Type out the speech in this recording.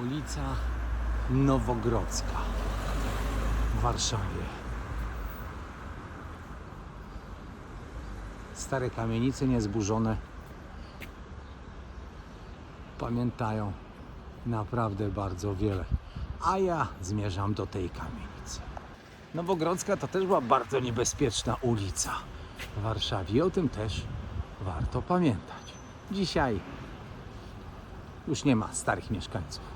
ulica Nowogrodzka w Warszawie. Stare kamienice niezburzone pamiętają naprawdę bardzo wiele. A ja zmierzam do tej kamienicy. Nowogrodzka to też była bardzo niebezpieczna ulica w Warszawie. O tym też warto pamiętać. Dzisiaj już nie ma starych mieszkańców.